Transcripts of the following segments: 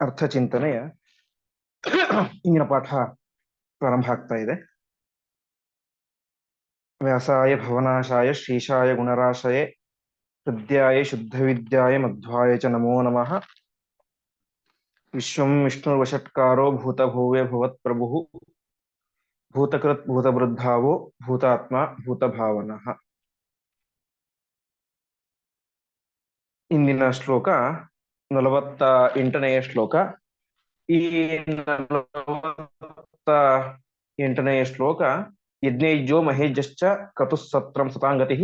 ಅರ್ಥಚಿಂತನೆಯ ಇಂದಿನ ಪಾಠ ಪ್ರಾರಂಭ ಆಗ್ತಾ ಇದೆ. ವ್ಯಾಸಾಯ ಭವನಾಶಾಯ ಶ್ರೀಶಾಯ ಗುಣರಾಶಯೇ ಹೃದಯಾಯ ಶುದ್ಧ ವಿದ್ಯಾಯ ಮಧ್ವಾಯ ಚ ನಮೋ ನಮಃ. ವಿಶ್ವಂ ವಿಷ್ಣುರ್ವಷಟ್ಕಾರೋ ಭವತ್ ಪ್ರಭು ಭೂತಕೃತ್ ಭೂತವೃದ್ಧಾವೋ ಭೂತಾತ್ಮ ಭೂತಭಾವನಃ. ಇಂದಿನ ಶ್ಲೋಕ ನಲವತ್ತ ಎಂಟನೆಯ ಶ್ಲೋಕ. ಈ ನಲವತ್ತ ಎಂಟನೆಯ ಶ್ಲೋಕ ಯಜ್ಞೈಜೋ ಮಹೇಜಶ್ಚ ಕತುಸತ್ರಂ ಸತಾಂಗತಿ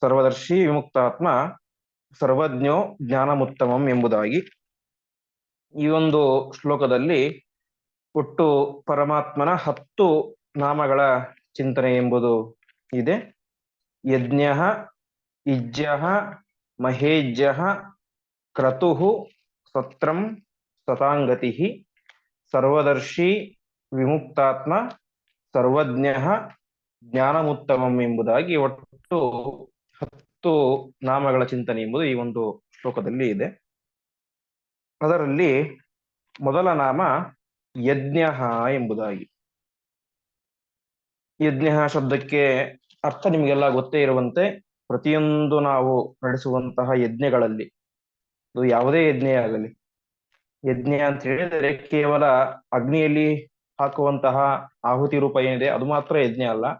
ಸರ್ವದರ್ಶಿ ವಿಮುಕ್ತಾತ್ಮ ಸರ್ವಜ್ಞೋ ಜ್ಞಾನಮುತ್ತಮಂ ಎಂಬುದಾಗಿ. ಈ ಒಂದು ಶ್ಲೋಕದಲ್ಲಿ ಒಟ್ಟು ಪರಮಾತ್ಮನ ಹತ್ತು ನಾಮಗಳ ಚಿಂತನೆ ಎಂಬುದು ಇದೆ. ಯಜ್ಞ ಇಜ್ಜ ಮಹೇಜ್ಯ ಕ್ರತು ಸತ್ರಂ ಸತಾಂಗತಿ ಸರ್ವದರ್ಶಿ ವಿಮುಕ್ತಾತ್ಮ ಸರ್ವಜ್ಞ ಜ್ಞಾನಮುತ್ತಮಂ ಎಂಬುದಾಗಿ ಒಟ್ಟು ಹತ್ತು ನಾಮಗಳ ಚಿಂತನೆ ಎಂಬುದು ಈ ಒಂದು ಶ್ಲೋಕದಲ್ಲಿ ಇದೆ. ಅದರಲ್ಲಿ ಮೊದಲ ನಾಮ ಯಜ್ಞ ಎಂಬುದಾಗಿ. ಯಜ್ಞ ಶಬ್ದಕ್ಕೆ ಅರ್ಥ ನಿಮಗೆಲ್ಲ ಗೊತ್ತೇ ಇರುವಂತೆ ಪ್ರತಿಯೊಂದು ನಾವು ನಡೆಸುವಂತಹ ಯಜ್ಞಗಳಲ್ಲಿ ಅದು ಯಾವುದೇ ಯಜ್ಞ ಆಗಲಿ. ಯಜ್ಞ ಅಂತ ಹೇಳಿದರೆ ಕೇವಲ ಅಗ್ನಿಯಲ್ಲಿ ಹಾಕುವಂತಹ ಆಹುತಿ ರೂಪ ಏನಿದೆ ಅದು ಮಾತ್ರ ಯಜ್ಞ ಅಲ್ಲ.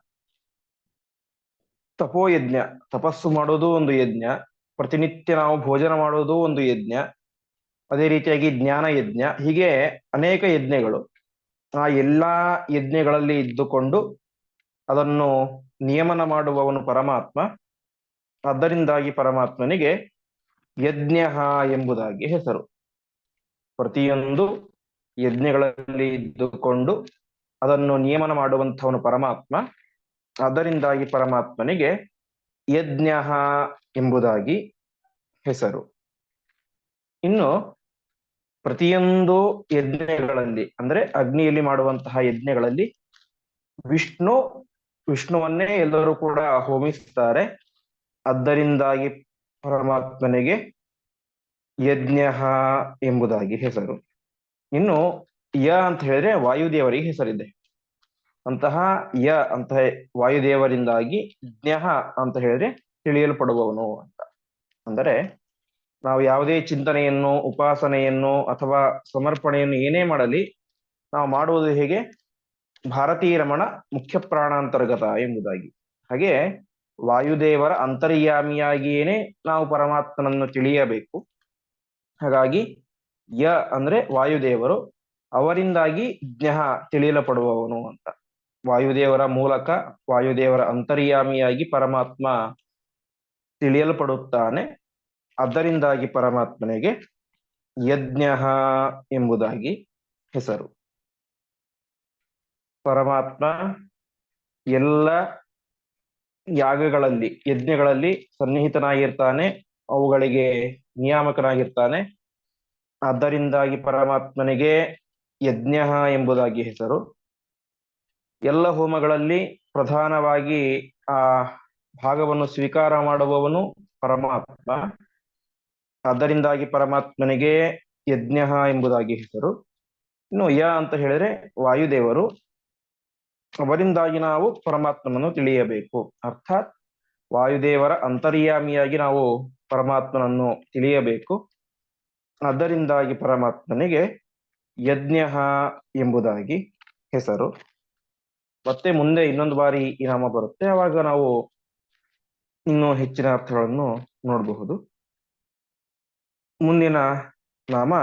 ತಪೋ ಯಜ್ಞ. ತಪಸ್ಸು ಮಾಡೋದು ಒಂದು ಯಜ್ಞ. ಪ್ರತಿನಿತ್ಯ ನಾವು ಭೋಜನ ಮಾಡೋದು ಒಂದು ಯಜ್ಞ. ಅದೇ ರೀತಿಯಾಗಿ ಜ್ಞಾನ ಯಜ್ಞ. ಹೀಗೆ ಅನೇಕ ಯಜ್ಞಗಳು. ಆ ಎಲ್ಲಾ ಯಜ್ಞಗಳಲ್ಲಿ ಇದ್ದುಕೊಂಡು ಅದನ್ನು ನಿಯಮನ ಮಾಡುವವನು ಪರಮಾತ್ಮ. ಅದರಿಂದಾಗಿ ಪರಮಾತ್ಮನಿಗೆ ಯಜ್ಞ ಎಂಬುದಾಗಿ ಹೆಸರು. ಪ್ರತಿಯೊಂದು ಯಜ್ಞಗಳಲ್ಲಿ ಇದ್ದುಕೊಂಡು ಅದನ್ನು ನಿಯಮನ ಮಾಡುವಂಥವನು ಪರಮಾತ್ಮ. ಅದರಿಂದಾಗಿ ಪರಮಾತ್ಮನಿಗೆ ಯಜ್ಞ ಎಂಬುದಾಗಿ ಹೆಸರು. ಇನ್ನು ಪ್ರತಿಯೊಂದು ಯಜ್ಞಗಳಲ್ಲಿ, ಅಂದ್ರೆ ಅಗ್ನಿಯಲ್ಲಿ ಮಾಡುವಂತಹ ಯಜ್ಞಗಳಲ್ಲಿ ವಿಷ್ಣು, ವಿಷ್ಣುವನ್ನೇ ಎಲ್ಲರೂ ಕೂಡ ಹೋಮಿಸ್ತಾರೆ. ಅದರಿಂದಾಗಿ ಪರಮಾತ್ಮನಿಗೆ ಯಜ್ಞ ಎಂಬುದಾಗಿ ಹೆಸರು. ಇನ್ನು ಯ ಅಂತ ಹೇಳಿದ್ರೆ ವಾಯುದೇವರಿಗೆ ಹೆಸರಿದೆ. ಅಂತಹ ಯ ಅಂತ ವಾಯುದೇವರಿಂದಾಗಿ ಜ್ಞ ಅಂತ ಹೇಳಿದ್ರೆ ತಿಳಿಯಲ್ಪಡುವವನು ಅಂತ. ಅಂದರೆ ನಾವು ಯಾವುದೇ ಚಿಂತನೆಯನ್ನು, ಉಪಾಸನೆಯನ್ನು ಅಥವಾ ಸಮರ್ಪಣೆಯನ್ನು ಏನೇ ಮಾಡಲಿ, ನಾವು ಮಾಡುವುದು ಹೇಗೆ? ಭಾರತೀಯ ರಮಣ ಮುಖ್ಯ ಪ್ರಾಣಾಂತರ್ಗತ ಎಂಬುದಾಗಿ. ಹಾಗೆ ವಾಯುದೇವರ ಅಂತರ್ಯಾಮಿಯಾಗಿಯೇನೆ ನಾವು ಪರಮಾತ್ಮನನ್ನು ತಿಳಿಯಬೇಕು. ಹಾಗಾಗಿ ಯ ಅಂದ್ರೆ ವಾಯುದೇವರು, ಅವರಿಂದಾಗಿ ಜ್ಞಹ ತಿಳಿಯಲ್ಪಡುವವನು ಅಂತ. ವಾಯುದೇವರ ಮೂಲಕ ವಾಯುದೇವರ ಅಂತರ್ಯಾಮಿಯಾಗಿ ಪರಮಾತ್ಮ ತಿಳಿಯಲ್ಪಡುತ್ತಾನೆ. ಅದರಿಂದಾಗಿ ಪರಮಾತ್ಮನಿಗೆ ಯಜ್ಞ ಎಂಬುದಾಗಿ ಹೆಸರು. ಪರಮಾತ್ಮ ಎಲ್ಲ ಯಾಗಗಳಲ್ಲಿ, ಯಜ್ಞಗಳಲ್ಲಿ ಸನ್ನಿಹಿತನಾಗಿರ್ತಾನೆ. ಅವುಗಳಿಗೆ ನಿಯಾಮಕನಾಗಿರ್ತಾನೆ. ಅದರಿಂದಾಗಿ ಪರಮಾತ್ಮನಿಗೆ ಯಜ್ಞ ಎಂಬುದಾಗಿ ಹೆಸರು. ಎಲ್ಲ ಹೋಮಗಳಲ್ಲಿ ಪ್ರಧಾನವಾಗಿ ಆ ಭಾಗವನ್ನು ಸ್ವೀಕಾರ ಮಾಡುವವನು ಪರಮಾತ್ಮ. ಅದರಿಂದಾಗಿ ಪರಮಾತ್ಮನಿಗೆ ಯಜ್ಞ ಎಂಬುದಾಗಿ ಹೆಸರು. ಇನ್ನು ಯ ಅಂತ ಹೇಳಿದ್ರೆ ವಾಯುದೇವರು. ಅವರಿಂದಾಗಿ ನಾವು ಪರಮಾತ್ಮನನ್ನು ತಿಳಿಯಬೇಕು. ಅರ್ಥಾತ್ ವಾಯುದೇವರ ಅಂತರ್ಯಾಮಿಯಾಗಿ ನಾವು ಪರಮಾತ್ಮನನ್ನು ತಿಳಿಯಬೇಕು. ಅದರಿಂದಾಗಿ ಪರಮಾತ್ಮನಿಗೆ ಯಜ್ಞ ಎಂಬುದಾಗಿ ಹೆಸರು. ಮತ್ತೆ ಮುಂದೆ ಇನ್ನೊಂದು ಬಾರಿ ಈ ನಾಮ ಬರುತ್ತೆ. ಅವಾಗ ನಾವು ಇನ್ನೂ ಹೆಚ್ಚಿನ ಅರ್ಥಗಳನ್ನು ನೋಡಬಹುದು. ಮುಂದಿನ ನಾಮ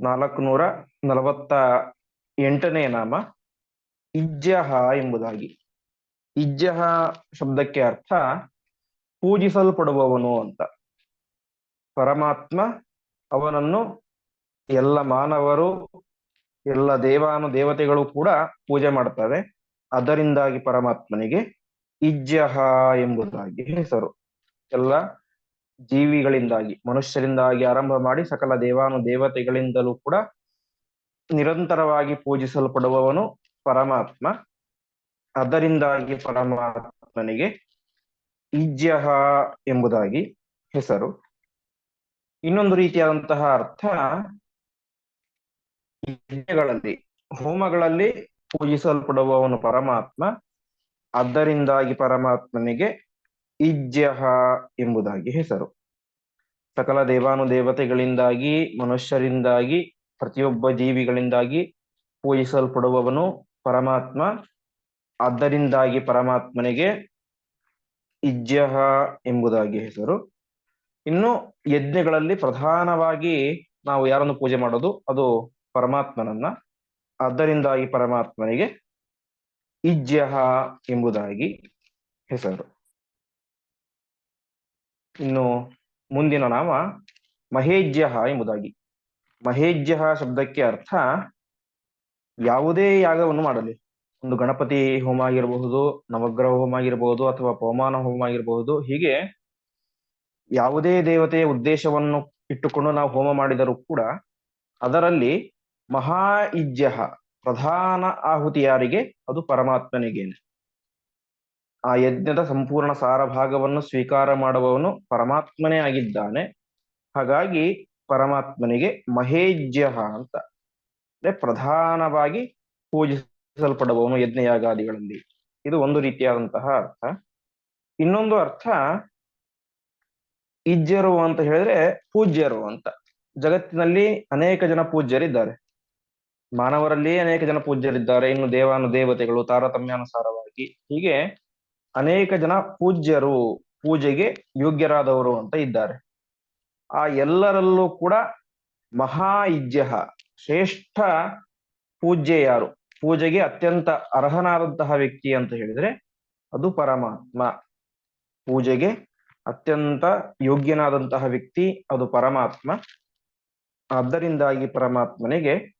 ನಾಲ್ಕು ನೂರ ನಲವತ್ತ ಎಂಟನೇ ನಾಮ ಇಜ್ಜಹ ಎಂಬುದಾಗಿ. ಇಜ್ಜಹ ಶಬ್ದಕ್ಕೆ ಅರ್ಥ ಪೂಜಿಸಲ್ಪಡುವವನು ಅಂತ. ಪರಮಾತ್ಮ ಅವನನ್ನು ಎಲ್ಲ ಮಾನವರು, ಎಲ್ಲ ದೇವಾನು, ದೇವತೆಗಳು ಕೂಡ ಪೂಜೆ ಮಾಡ್ತಾರೆ. ಅದರಿಂದಾಗಿ ಪರಮಾತ್ಮನಿಗೆ ಇಜ್ಜಹ ಎಂಬುದಾಗಿ ಹೆಸರು. ಎಲ್ಲ ಜೀವಿಗಳಿಂದಾಗಿ, ಮನುಷ್ಯರಿಂದಾಗಿ ಆರಂಭ ಮಾಡಿ ಸಕಲ ದೇವಾನು, ದೇವತೆಗಳಿಂದಲೂ ಕೂಡ ನಿರಂತರವಾಗಿ ಪೂಜಿಸಲ್ಪಡುವವನು ಪರಮಾತ್ಮ. ಅದರಿಂದಾಗಿ ಪರಮಾತ್ಮನಿಗೆ ಇಜ್ಯಹ ಎಂಬುದಾಗಿ ಹೆಸರು. ಇನ್ನೊಂದು ರೀತಿಯಾದಂತಹ ಅರ್ಥ ಯಜ್ಞಗಳಲ್ಲಿ, ಹೋಮಗಳಲ್ಲಿ ಪೂಜಿಸಲ್ಪಡುವವನು ಪರಮಾತ್ಮ, ಅದರಿಂದಾಗಿ ಪರಮಾತ್ಮನಿಗೆ ಇಜ್ಯಹ ಎಂಬುದಾಗಿ ಹೆಸರು. ಸಕಲ ದೇವಾನುದೇವತೆಗಳಿಂದಾಗಿ, ಮನುಷ್ಯರಿಂದಾಗಿ, ಪ್ರತಿಯೊಬ್ಬ ಜೀವಿಗಳಿಂದಾಗಿ ಪೂಜಿಸಲ್ಪಡುವವನು ಪರಮಾತ್ಮ, ಅದರಿಂದಾಗಿ ಪರಮಾತ್ಮನಿಗೆ ಇಜ್ಯಹ ಎಂಬುದಾಗಿ ಹೆಸರು. ಇನ್ನು ಯಜ್ಞಗಳಲ್ಲಿ ಪ್ರಧಾನವಾಗಿ ನಾವು ಯಾರನ್ನು ಪೂಜೆ ಮಾಡೋದು? ಅದು ಪರಮಾತ್ಮನನ್ನ. ಅದರಿಂದಾಗಿ ಪರಮಾತ್ಮನಿಗೆ ಇಜ್ಜಹ ಎಂಬುದಾಗಿ ಹೆಸರು. ಇನ್ನು ಮುಂದಿನ ನಾಮ ಮಹೇಜ್ಯ ಎಂಬುದಾಗಿ. ಮಹೇಜ್ಯ ಶಬ್ದಕ್ಕೆ ಅರ್ಥ ಯಾವುದೇ ಯಾಗವನ್ನು ಮಾಡಲಿ. ಒಂದು ಗಣಪತಿ ಹೋಮ ಆಗಿರಬಹುದು, ನವಗ್ರಹ ಹೋಮ ಆಗಿರಬಹುದು ಅಥವಾ ಪವಮಾನ ಹೋಮ ಆಗಿರಬಹುದು, ಹೀಗೆ ಯಾವುದೇ ದೇವತೆಯ ಉದ್ದೇಶವನ್ನು ಇಟ್ಟುಕೊಂಡು ನಾವು ಹೋಮ ಮಾಡಿದರೂ ಕೂಡ ಅದರಲ್ಲಿ ಮಹಾ ಇಜ್ಜ ಪ್ರಧಾನ ಆಹುತಿ ಯಾರಿಗೆ? ಅದು ಪರಮಾತ್ಮನಿಗೇನೆ ಆ ಯಜ್ಞದ ಸಂಪೂರ್ಣ ಸಾರ ಭಾಗವನ್ನು ಸ್ವೀಕಾರ ಮಾಡುವವನು ಪರಮಾತ್ಮನೇ ಆಗಿದ್ದಾನೆ. ಹಾಗಾಗಿ ಪರಮಾತ್ಮನಿಗೆ ಮಹೇಜ್ಯ ಅಂತ. ಅಂದ್ರೆ ಪ್ರಧಾನವಾಗಿ ಪೂಜಿಸಲ್ಪಡುವವನು ಯಜ್ಞಯಾಗಾದಿಗಳಲ್ಲಿ. ಇದು ಒಂದು ರೀತಿಯಾದಂತಹ ಅರ್ಥ. ಇನ್ನೊಂದು ಅರ್ಥ ಇಜ್ಜರು ಅಂತ ಹೇಳಿದ್ರೆ ಪೂಜ್ಯರು ಅಂತ. ಜಗತ್ತಿನಲ್ಲಿ ಅನೇಕ ಜನ ಪೂಜ್ಯರಿದ್ದಾರೆ. ಮಾನವರಲ್ಲಿ ಅನೇಕ ಜನ ಪೂಜ್ಯರಿದ್ದಾರೆ. ಇನ್ನು ದೇವಾನು ದೇವತೆಗಳು, ತಾರತಮ್ಯಾನುಸಾರವಾಗಿ. ಹೀಗೆ ಅನೇಕ ಜನ ಪೂಜ್ಯರು, ಪೂಜೆಗೆ ಯೋಗ್ಯರಾದವರು ಅಂತ ಇದ್ದಾರೆ. ಆ ಎಲ್ಲರಲ್ಲೂ ಕೂಡ ಮಹಾ ಇಜ್ಯ ಶ್ರೇಷ್ಠ ಪೂಜ್ಯ ಯಾರು? ಪೂಜೆಗೆ ಅತ್ಯಂತ ಅರ್ಹನಾದಂತಹ ವ್ಯಕ್ತಿ ಅಂತ ಹೇಳಿದ್ರೆ ಅದು ಪರಮಾತ್ಮ. ಪೂಜೆಗೆ ಅತ್ಯಂತ ಯೋಗ್ಯನಾದಂತಹ ವ್ಯಕ್ತಿ ಅದು ಪರಮಾತ್ಮ. ಆದ್ದರಿಂದಾಗಿ ಪರಮಾತ್ಮನಿಗೆ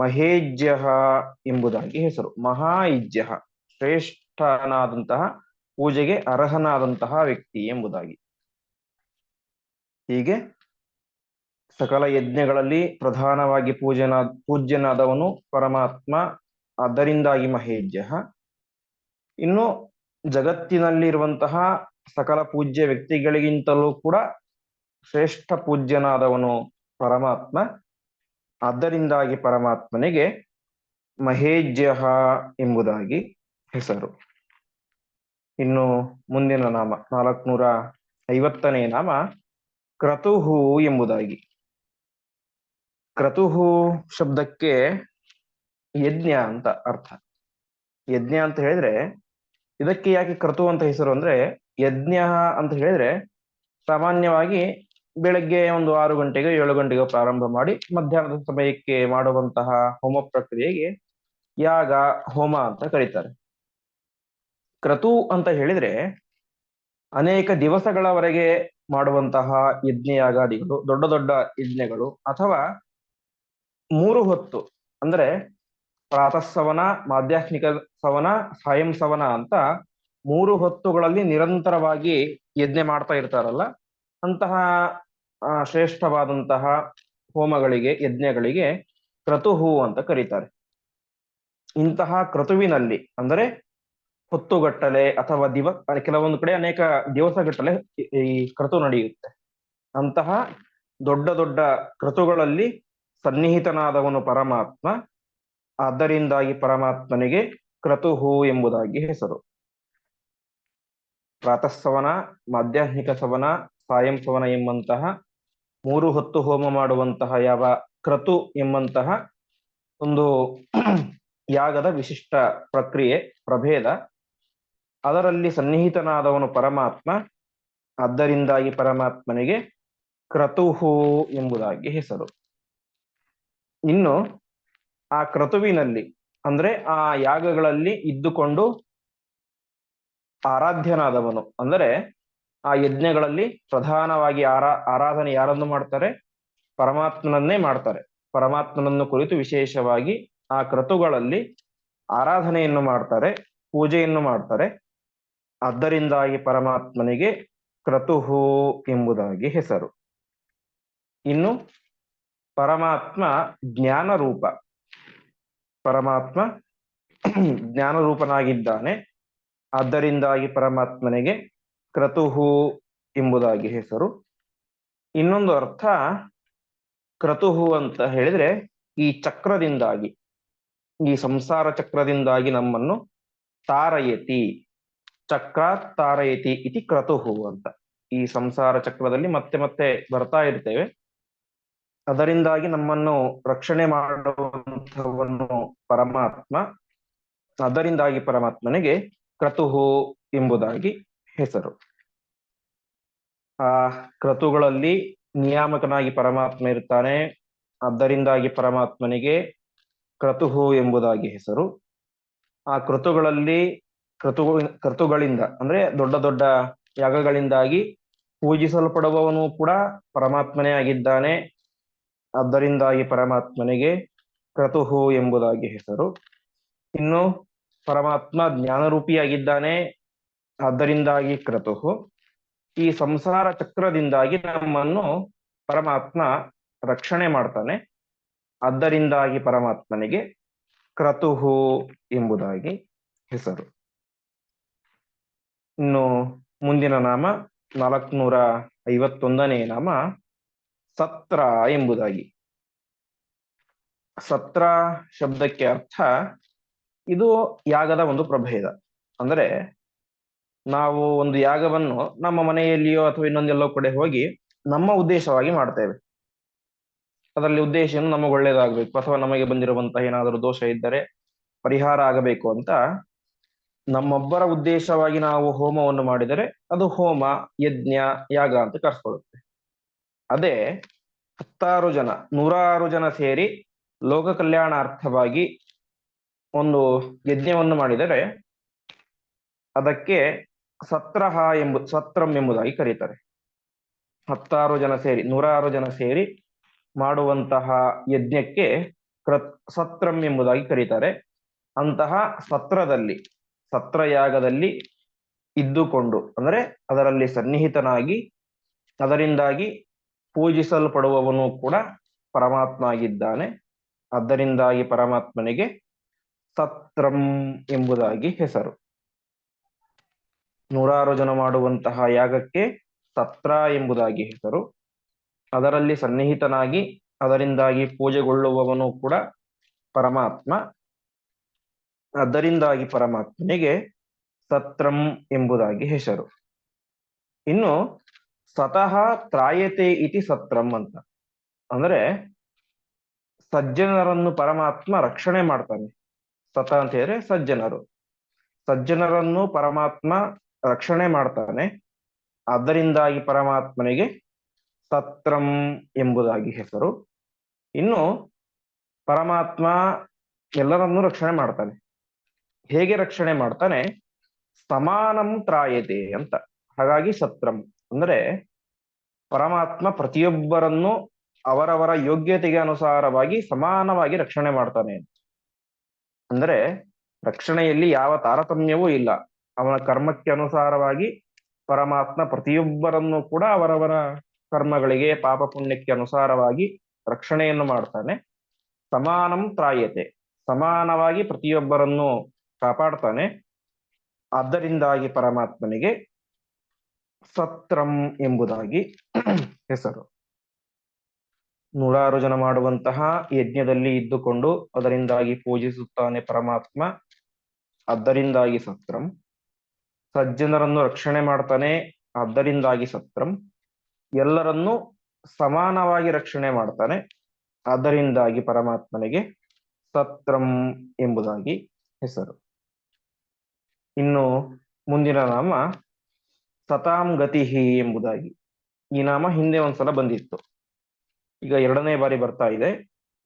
ಮಹೇಜ್ಯ ಎಂಬುದಾಗಿ ಹೆಸರು. ಮಹಾಯುಜ್ಯ ಶ್ರೇಷ್ಠನಾದಂತಹ, ಪೂಜೆಗೆ ಅರ್ಹನಾದಂತಹ ವ್ಯಕ್ತಿ ಎಂಬುದಾಗಿ. ಹೀಗೆ ಸಕಲ ಯಜ್ಞಗಳಲ್ಲಿ ಪ್ರಧಾನವಾಗಿ ಪೂಜನ, ಪೂಜ್ಯನಾದವನು ಪರಮಾತ್ಮ. ಅದರಿಂದಾಗಿ ಮಹೇಜ್ಯ ಇನ್ನು ಜಗತ್ತಿನಲ್ಲಿರುವಂತಹ ಸಕಲ ಪೂಜ್ಯ ವ್ಯಕ್ತಿಗಳಿಗಿಂತಲೂ ಕೂಡ ಶ್ರೇಷ್ಠ ಪೂಜ್ಯನಾದವನು ಪರಮಾತ್ಮ. ಅದರಿಂದಾಗಿ ಪರಮಾತ್ಮನಿಗೆ ಮಹೇಜ್ಯ ಎಂಬುದಾಗಿ ಹೆಸರು. ಇನ್ನು ಮುಂದಿನ ನಾಮ, ನಾಲ್ಕನೂರ ಐವತ್ತನೇ ನಾಮ, ಕ್ರತುಹು ಎಂಬುದಾಗಿ. ಕ್ರತುಹು ಶಬ್ದಕ್ಕೆ ಯಜ್ಞ ಅಂತ ಅರ್ಥ. ಯಜ್ಞ ಅಂತ ಹೇಳಿದ್ರೆ, ಇದಕ್ಕೆ ಯಾಕೆ ಕ್ರತು ಅಂತ ಹೆಸರು ಅಂದ್ರೆ, ಯಜ್ಞ ಅಂತ ಹೇಳಿದ್ರೆ, ಸಾಮಾನ್ಯವಾಗಿ ಬೆಳಗ್ಗೆ ಒಂದು ಆರು ಗಂಟೆಗೆ ಏಳು ಗಂಟೆಗೆ ಪ್ರಾರಂಭ ಮಾಡಿ, ಮಧ್ಯಾಹ್ನದ ಸಮಯಕ್ಕೆ ಮಾಡುವಂತಹ ಹೋಮ ಪ್ರಕ್ರಿಯೆಗೆ ಯಾಗ, ಹೋಮ ಅಂತ ಕರೀತಾರೆ. ಕ್ರತು ಅಂತ ಹೇಳಿದ್ರೆ, ಅನೇಕ ದಿವಸಗಳವರೆಗೆ ಮಾಡುವಂತಹ ಯಜ್ಞ ಯಾಗಾದಿಗಳು, ದೊಡ್ಡ ದೊಡ್ಡ ಯಜ್ಞಗಳು, ಅಥವಾ ಮೂರು ಹೊತ್ತು, ಅಂದ್ರೆ ಪ್ರಾತಃ ಸವನ ಮಾಧ್ಯಾಹ್ನಿಕ ಸವನ, ಸಾಯಂ ಸವನ ಅಂತ ಮೂರು ಹೊತ್ತುಗಳಲ್ಲಿ ನಿರಂತರವಾಗಿ ಯಜ್ಞೆ ಮಾಡ್ತಾ ಇರ್ತಾರಲ್ಲ, ಅಂತಹ ಶ್ರೇಷ್ಠವಾದಂತಹ ಹೋಮಗಳಿಗೆ, ಯಜ್ಞಗಳಿಗೆ ಕ್ರತುಹು ಅಂತ ಕರೀತಾರೆ. ಇಂತಹ ಕ್ರತುವಿನಲ್ಲಿ, ಅಂದರೆ ಹೊತ್ತುಗಟ್ಟಲೆ ಅಥವಾ ದಿವ ಕೆಲವೊಂದು ಕಡೆ ಅನೇಕ ದಿವಸಗಟ್ಟಲೆ ಈ ಕ್ರತು ನಡೆಯುತ್ತೆ. ಅಂತಹ ದೊಡ್ಡ ದೊಡ್ಡ ಕ್ರತುಗಳಲ್ಲಿ ಸನ್ನಿಹಿತನಾದವನು ಪರಮಾತ್ಮ ಆದ್ದರಿಂದಾಗಿ ಪರಮಾತ್ಮನಿಗೆ ಕ್ರತುಹು ಎಂಬುದಾಗಿ ಹೆಸರು. ಪ್ರಾತಃ ಸವನ ಮಾಧ್ಯಾಹ್ನಿಕ ಸವನ ಸಾಯಂ ಸವನ ಎಂಬಂತಹ ಮೂರು ಹೊತ್ತು ಹೋಮ ಮಾಡುವಂತಹ ಯಾವ ಕ್ರತು ಎಂಬಂತಹ ಒಂದು ಯಾಗದ ವಿಶಿಷ್ಟ ಪ್ರಕ್ರಿಯೆ, ಪ್ರಭೇದ, ಅದರಲ್ಲಿ ಸನ್ನಿಹಿತನಾದವನು ಪರಮಾತ್ಮ ಆದ್ದರಿಂದಾಗಿ ಪರಮಾತ್ಮನಿಗೆ ಕ್ರತುಹು ಎಂಬುದಾಗಿ ಹೆಸರು. ಇನ್ನು ಆ ಕ್ರತುವಿನಲ್ಲಿ, ಅಂದ್ರೆ ಆ ಯಾಗಗಳಲ್ಲಿ ಇದ್ದುಕೊಂಡು ಆರಾಧ್ಯನಾದವನು. ಅಂದರೆ ಆ ಯಜ್ಞಗಳಲ್ಲಿ ಪ್ರಧಾನವಾಗಿ ಆರಾ, ಆರಾಧನೆ ಯಾರನ್ನು ಮಾಡ್ತಾರೆ? ಪರಮಾತ್ಮನನ್ನೇ ಮಾಡ್ತಾರೆ. ಪರಮಾತ್ಮನನ್ನು ಕುರಿತು ವಿಶೇಷವಾಗಿ ಆ ಕ್ರತುಗಳಲ್ಲಿ ಆರಾಧನೆಯನ್ನು ಮಾಡ್ತಾರೆ, ಪೂಜೆಯನ್ನು ಮಾಡ್ತಾರೆ. ಆದ್ದರಿಂದಾಗಿ ಪರಮಾತ್ಮನಿಗೆ ಕ್ರತುಹು ಎಂಬುದಾಗಿ ಹೆಸರು. ಇನ್ನು ಪರಮಾತ್ಮ ಜ್ಞಾನ ರೂಪ ಪರಮಾತ್ಮ ಜ್ಞಾನ ರೂಪನಾಗಿದ್ದಾನೆ ಆದ್ದರಿಂದಾಗಿ ಪರಮಾತ್ಮನಿಗೆ ಕ್ರತುಹು ಎಂಬುದಾಗಿ ಹೆಸರು. ಇನ್ನೊಂದು ಅರ್ಥ, ಕ್ರತುಹು ಅಂತ ಹೇಳಿದ್ರೆ ಈ ಚಕ್ರದಿಂದಾಗಿ, ಈ ಸಂಸಾರ ಚಕ್ರದಿಂದಾಗಿ ನಮ್ಮನ್ನು ತಾರಯತಿ. ಚಕ್ರ ತಾರಯತಿ ಇತಿ ಕ್ರತುಹು ಅಂತ. ಈ ಸಂಸಾರ ಚಕ್ರದಲ್ಲಿ ಮತ್ತೆ ಮತ್ತೆ ಬರ್ತಾ ಇರ್ತೇವೆ. ಅದರಿಂದಾಗಿ ನಮ್ಮನ್ನು ರಕ್ಷಣೆ ಮಾಡುವಂಥವನ್ನು ಪರಮಾತ್ಮ. ಅದರಿಂದಾಗಿ ಪರಮಾತ್ಮನಿಗೆ ಕ್ರತುಹು ಎಂಬುದಾಗಿ ಹೆಸರು. ಆ ಕ್ರತುಗಳಲ್ಲಿ ನಿಯಾಮಕನಾಗಿ ಪರಮಾತ್ಮ ಇರ್ತಾನೆ ಅದರಿಂದಾಗಿ ಪರಮಾತ್ಮನಿಗೆ ಕ್ರತುಹು ಎಂಬುದಾಗಿ ಹೆಸರು. ಆ ಕೃತುಗಳಲ್ಲಿ ಕ್ರತು ಕೃತುಗಳಿಂದ ಅಂದ್ರೆ ದೊಡ್ಡ ದೊಡ್ಡ ಯಾಗಗಳಿಂದಾಗಿ ಪೂಜಿಸಲ್ಪಡುವವನು ಕೂಡ ಪರಮಾತ್ಮನೇ ಆಗಿದ್ದಾನೆ. ಅದರಿಂದಾಗಿ ಪರಮಾತ್ಮನಿಗೆ ಕ್ರತುಹು ಎಂಬುದಾಗಿ ಹೆಸರು. ಇನ್ನು ಪರಮಾತ್ಮ ಜ್ಞಾನರೂಪಿಯಾಗಿದ್ದಾನೆ ಅದರಿಂದಾಗಿ ಕ್ರತುಹು. ಈ ಸಂಸಾರ ಚಕ್ರದಿಂದಾಗಿ ನಮ್ಮನ್ನು ಪರಮಾತ್ಮ ರಕ್ಷಣೆ ಮಾಡ್ತಾನೆ ಅದರಿಂದಾಗಿ ಪರಮಾತ್ಮನಿಗೆ ಕ್ರತುಹು ಎಂಬುದಾಗಿ ಹೆಸರು. ಇನ್ನು ಮುಂದಿನ ನಾಮ ನಾಲ್ಕುನೂರ ಐವತ್ತೊಂದನೇ ನಾಮ ಸತ್ರ ಎಂಬುದಾಗಿ. ಸತ್ರ ಶಬ್ದಕ್ಕೆ ಅರ್ಥ ಇದು ಯಾಗದ ಒಂದು ಪ್ರಭೇದ. ಅಂದ್ರೆ ನಾವು ಒಂದು ಯಾಗವನ್ನು ನಮ್ಮ ಮನೆಯಲ್ಲಿಯೋ ಅಥವಾ ಇನ್ನೊಂದೆಲ್ಲೋ ಕಡೆ ಹೋಗಿ ನಮ್ಮ ಉದ್ದೇಶವಾಗಿ ಮಾಡ್ತೇವೆ. ಅದರಲ್ಲಿ ಉದ್ದೇಶ ನಮಗೆ ಒಳ್ಳೇದಾಗಬೇಕು ಅಥವಾ ನಮಗೆ ಬಂದಿರುವಂತಹ ಏನಾದರೂ ದೋಷ ಇದ್ದರೆ ಪರಿಹಾರ ಆಗಬೇಕು ಅಂತ ನಮ್ಮೊಬ್ಬರ ಉದ್ದೇಶವಾಗಿ ನಾವು ಹೋಮವನ್ನು ಮಾಡಿದರೆ ಅದು ಹೋಮ, ಯಜ್ಞ, ಯಾಗ ಅಂತ ಕರ್ಸ್ಕೊಳ್ಳುತ್ತೆ. ಅದೇ ಹತ್ತಾರು ಜನ, ನೂರಾರು ಜನ ಸೇರಿ ಲೋಕ ಕಲ್ಯಾಣಾರ್ಥವಾಗಿ ಒಂದು ಯಜ್ಞವನ್ನು ಮಾಡಿದರೆ ಅದಕ್ಕೆ ಸತ್ರಹ ಎಂಬ, ಸತ್ರಂ ಎಂಬುದಾಗಿ ಕರೀತಾರೆ. ಹತ್ತಾರು ಜನ ಸೇರಿ, ನೂರಾರು ಜನ ಸೇರಿ ಮಾಡುವಂತಹ ಯಜ್ಞಕ್ಕೆ ಕೃತ್, ಸತ್ರಂ ಎಂಬುದಾಗಿ ಕರೀತಾರೆ. ಅಂತಹ ಸತ್ರದಲ್ಲಿ, ಸತ್ರಯಾಗದಲ್ಲಿ ಇದ್ದುಕೊಂಡು, ಅಂದರೆ ಅದರಲ್ಲಿ ಸನ್ನಿಹಿತನಾಗಿ, ಅದರಿಂದಾಗಿ ಪೂಜಿಸಲ್ಪಡುವವನು ಕೂಡ ಪರಮಾತ್ಮ ಆಗಿದ್ದಾನೆ ಅದರಿಂದಾಗಿ ಪರಮಾತ್ಮನಿಗೆ ಸತ್ರಂ ಎಂಬುದಾಗಿ ಹೆಸರು. ನೂರಾರು ಜನ ಮಾಡುವಂತಹ ಯಾಗಕ್ಕೆ ಸತ್ರ ಎಂಬುದಾಗಿ ಹೆಸರು. ಅದರಲ್ಲಿ ಸನ್ನಿಹಿತನಾಗಿ, ಅದರಿಂದಾಗಿ ಪೂಜೆಗೊಳ್ಳುವವನು ಕೂಡ ಪರಮಾತ್ಮ. ಅದರಿಂದಾಗಿ ಪರಮಾತ್ಮನಿಗೆ ಸತ್ರಂ ಎಂಬುದಾಗಿ ಹೆಸರು. ಇನ್ನು ಸತಃ ತ್ರಾಯತೆ ಇತಿ ಸತ್ರಂ ಅಂತ. ಅಂದ್ರೆ ಸಜ್ಜನರನ್ನು ಪರಮಾತ್ಮ ರಕ್ಷಣೆ ಮಾಡ್ತಾನೆ. ಸತ ಅಂತ ಹೇಳಿದ್ರೆ ಸಜ್ಜನರು. ಸಜ್ಜನರನ್ನು ಪರಮಾತ್ಮ ರಕ್ಷಣೆ ಮಾಡ್ತಾನೆ. ಅದರಿಂದಾಗಿ ಪರಮಾತ್ಮನಿಗೆ ಸತ್ರಂ ಎಂಬುದಾಗಿ ಹೆಸರು. ಇನ್ನು ಪರಮಾತ್ಮ ಎಲ್ಲರನ್ನೂ ರಕ್ಷಣೆ ಮಾಡ್ತಾನೆ. ಹೇಗೆ ರಕ್ಷಣೆ ಮಾಡ್ತಾನೆ? ಸಮಾನಂ ತ್ರಾಯತೆ ಅಂತ. ಹಾಗಾಗಿ ಸತ್ರಂ. ಅಂದ್ರೆ ಪರಮಾತ್ಮ ಪ್ರತಿಯೊಬ್ಬರನ್ನು ಅವರವರ ಯೋಗ್ಯತೆಗೆ ಅನುಸಾರವಾಗಿ ಸಮಾನವಾಗಿ ರಕ್ಷಣೆ ಮಾಡ್ತಾನೆ. ಅಂದ್ರೆ ರಕ್ಷಣೆಯಲ್ಲಿ ಯಾವ ತಾರತಮ್ಯವೂ ಇಲ್ಲ. ಅವನ ಕರ್ಮಕ್ಕೆ ಅನುಸಾರವಾಗಿ ಪರಮಾತ್ಮ ಪ್ರತಿಯೊಬ್ಬರನ್ನು ಕೂಡ ಅವರವರ ಕರ್ಮಗಳಿಗೆ ಪಾಪ ಪುಣ್ಯಕ್ಕೆ ಅನುಸಾರವಾಗಿ ರಕ್ಷಣೆಯನ್ನು ಮಾಡ್ತಾನೆ. ಸಮಾನಂ ತ್ರಾಯತೆ. ಸಮಾನವಾಗಿ ಪ್ರತಿಯೊಬ್ಬರನ್ನು ಕಾಪಾಡ್ತಾನೆ. ಆದ್ದರಿಂದಾಗಿ ಪರಮಾತ್ಮನಿಗೆ ಸತ್ರಂ ಎಂಬುದಾಗಿ ಹೆಸರು. ನೂರಾರು ಜನ ಮಾಡುವಂತಹ ಯಜ್ಞದಲ್ಲಿ ಇದ್ದುಕೊಂಡು ಅದರಿಂದಾಗಿ ಪೂಜಿಸುತ್ತಾನೆ ಪರಮಾತ್ಮ. ಅದರಿಂದಾಗಿ ಸತ್ರಂ. ಸಜ್ಜನರನ್ನು ರಕ್ಷಣೆ ಮಾಡ್ತಾನೆ, ಅದರಿಂದಾಗಿ ಸತ್ರಂ. ಎಲ್ಲರನ್ನೂ ಸಮಾನವಾಗಿ ರಕ್ಷಣೆ ಮಾಡ್ತಾನೆ, ಅದರಿಂದಾಗಿ ಪರಮಾತ್ಮನಿಗೆ ಸತ್ರಂ ಎಂಬುದಾಗಿ ಹೆಸರು. ಇನ್ನು ಮುಂದಿನ ನಾಮ ಸತಾಂ ಗತಿಹಿ ಎಂಬುದಾಗಿ. ಈ ನಾಮ ಹಿಂದೆ ಒಂದ್ಸಲ ಬಂದಿತ್ತು. ಈಗ ಎರಡನೇ ಬಾರಿ ಬರ್ತಾ ಇದೆ.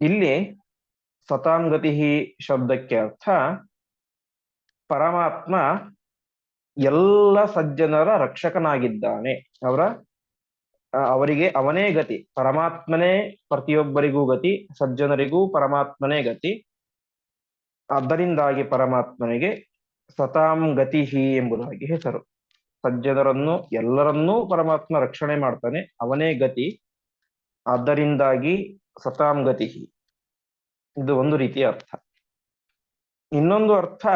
ಇಲ್ಲಿ ಸತಾಂ ಗತಿಹಿ ಶಬ್ದಕ್ಕೆ ಅರ್ಥ ಪರಮಾತ್ಮ ಎಲ್ಲ ಸಜ್ಜನರ ರಕ್ಷಕನಾಗಿದ್ದಾನೆ. ಅವರ ಅವರಿಗೆ ಅವನೇ ಗತಿ. ಪರಮಾತ್ಮನೇ ಪ್ರತಿಯೊಬ್ಬರಿಗೂ ಗತಿ, ಸಜ್ಜನರಿಗೂ ಪರಮಾತ್ಮನೇ ಗತಿ. ಅದರಿಂದಾಗಿ ಪರಮಾತ್ಮನಿಗೆ ಸತಾಂ ಗತಿಹಿ ಎಂಬುದಾಗಿ ಹೆಸರು. ಸಜ್ಜನರನ್ನು ಎಲ್ಲರನ್ನೂ ಪರಮಾತ್ಮ ರಕ್ಷಣೆ ಮಾಡ್ತಾನೆ, ಅವನೇ ಗತಿ. ಆದ್ದರಿಂದಾಗಿ ಸತಾಂ ಗತಿ. ಇದು ಒಂದು ರೀತಿಯ ಅರ್ಥ. ಇನ್ನೊಂದು ಅರ್ಥ,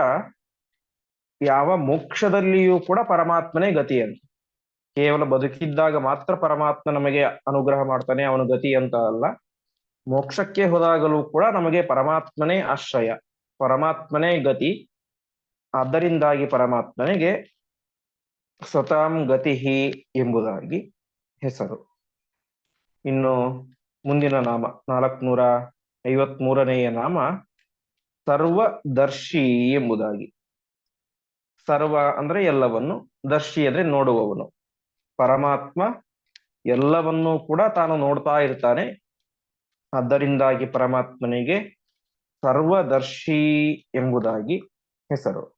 ಯಾವ ಮೋಕ್ಷದಲ್ಲಿಯೂ ಕೂಡ ಪರಮಾತ್ಮನೇ ಗತಿ ಅಂತ. ಕೇವಲ ಬದುಕಿದ್ದಾಗ ಮಾತ್ರ ಪರಮಾತ್ಮ ನಮಗೆ ಅನುಗ್ರಹ ಮಾಡ್ತಾನೆ, ಅವನು ಗತಿ ಅಂತ ಅಲ್ಲ. ಮೋಕ್ಷಕ್ಕೆ ಹೋದಾಗಲೂ ಕೂಡ ನಮಗೆ ಪರಮಾತ್ಮನೇ ಆಶ್ರಯ. ಪರಮಾತ್ಮನೇ ಗತಿ. ಆದ್ದರಿಂದಾಗಿ ಪರಮಾತ್ಮನಿಗೆ ಸತಾಂ ಗತಿಹಿ ಎಂಬುದಾಗಿ ಹೆಸರು. ಇನ್ನು ಮುಂದಿನ ನಾಮ, ನಾಲ್ಕುನೂರ ಐವತ್ ಮೂರನೆಯ ನಾಮ, ಸರ್ವದರ್ಶಿ ಎಂಬುದಾಗಿ. ಸರ್ವ ಅಂದ್ರೆ ಎಲ್ಲವನ್ನು, ದರ್ಶಿ ಅಂದ್ರೆ ನೋಡುವವನು. ಪರಮಾತ್ಮ ಎಲ್ಲವನ್ನೂ ಕೂಡ ತಾನು ನೋಡ್ತಾ ಇರ್ತಾನೆ. ಅದರಿಂದಾಗಿ ಪರಮಾತ್ಮನಿಗೆ ಸರ್ವದರ್ಶಿ ಎಂಬುದಾಗಿ ಹೆಸರು.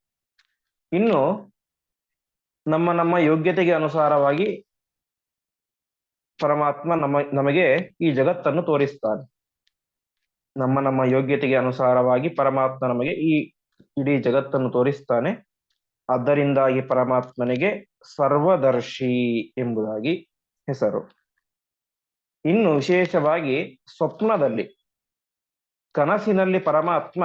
ಇನ್ನು ನಮ್ಮ ನಮ್ಮ ಯೋಗ್ಯತೆಗೆ ಅನುಸಾರವಾಗಿ ಪರಮಾತ್ಮ ನಮ್ಮ, ನಮಗೆ ಈ ಜಗತ್ತನ್ನು ತೋರಿಸ್ತಾನೆ. ನಮ್ಮ ನಮ್ಮ ಯೋಗ್ಯತೆಗೆ ಅನುಸಾರವಾಗಿ ಪರಮಾತ್ಮ ನಮಗೆ ಈ ಇಡೀ ಜಗತ್ತನ್ನು ತೋರಿಸ್ತಾನೆ. ಅದರಿಂದಾಗಿ ಪರಮಾತ್ಮನಿಗೆ ಸರ್ವದರ್ಶಿ ಎಂಬುದಾಗಿ ಹೆಸರು. ಇನ್ನು ವಿಶೇಷವಾಗಿ ಸ್ವಪ್ನದಲ್ಲಿ, ಕನಸಿನಲ್ಲಿ ಪರಮಾತ್ಮ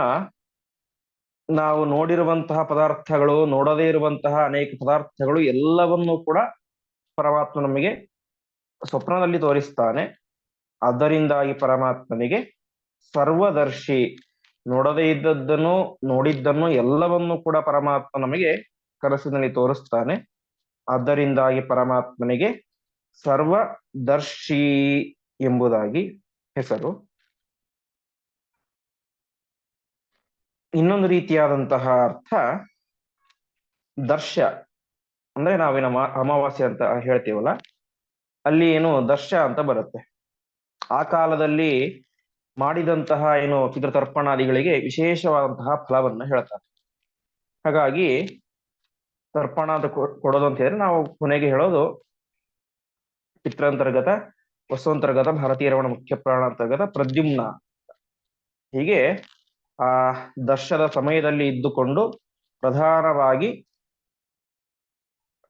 ನಾವು ನೋಡಿರುವಂತಹ ಪದಾರ್ಥಗಳು, ನೋಡದೇ ಇರುವಂತಹ ಅನೇಕ ಪದಾರ್ಥಗಳು ಎಲ್ಲವನ್ನೂ ಕೂಡ ಪರಮಾತ್ಮ ನಮಗೆ ಸ್ವಪ್ನದಲ್ಲಿ ತೋರಿಸ್ತಾನೆ. ಅದರಿಂದಾಗಿ ಪರಮಾತ್ಮನಿಗೆ ಸರ್ವದರ್ಶಿ, ನೋಡದೇ ಇದ್ದದ್ದನ್ನು, ನೋಡಿದ್ದನ್ನು ಎಲ್ಲವನ್ನೂ ಕೂಡ ಪರಮಾತ್ಮ ನಮಗೆ ಕನಸಿನಲ್ಲಿ ತೋರಿಸ್ತಾನೆ. ಅದರಿಂದಾಗಿ ಪರಮಾತ್ಮನಿಗೆ ಸರ್ವದರ್ಶಿ ಎಂಬುದಾಗಿ ಹೆಸರು. ಇನ್ನೊಂದು ರೀತಿಯಾದಂತಹ ಅರ್ಥ ದರ್ಶ ಅಂದ್ರೆ ನಾವೇನು ಅಮಾವಾಸ್ಯ ಅಂತ ಹೇಳ್ತೀವಲ್ಲ, ಅಲ್ಲಿ ಏನು ದರ್ಶ ಅಂತ ಬರುತ್ತೆ. ಆ ಕಾಲದಲ್ಲಿ ಮಾಡಿದಂತಹ ಏನು ಪಿತೃತರ್ಪಣಾದಿಗಳಿಗೆ ವಿಶೇಷವಾದಂತಹ ಫಲವನ್ನ ಹೇಳ್ತಾರೆ. ಹಾಗಾಗಿ ತರ್ಪಣ ಅಂತ ಕೊಡೋದು ಅಂತ ಹೇಳಿದ್ರೆ ನಾವು ಕೊನೆಗೆ ಹೇಳೋದು ಚಿತ್ರಾಂತರ್ಗತ ವಸ್ತುವಂತರ್ಗತ ಭಾರತೀಯ ರವಣ ಮುಖ್ಯ ಪ್ರಾಣ ಅಂತರ್ಗತ ಪ್ರದ್ಯುಮ್ನ ಹೀಗೆ ಆ ದರ್ಶನ ಸಮಯದಲ್ಲಿ ಇದ್ದುಕೊಂಡು ಪ್ರಧಾನವಾಗಿ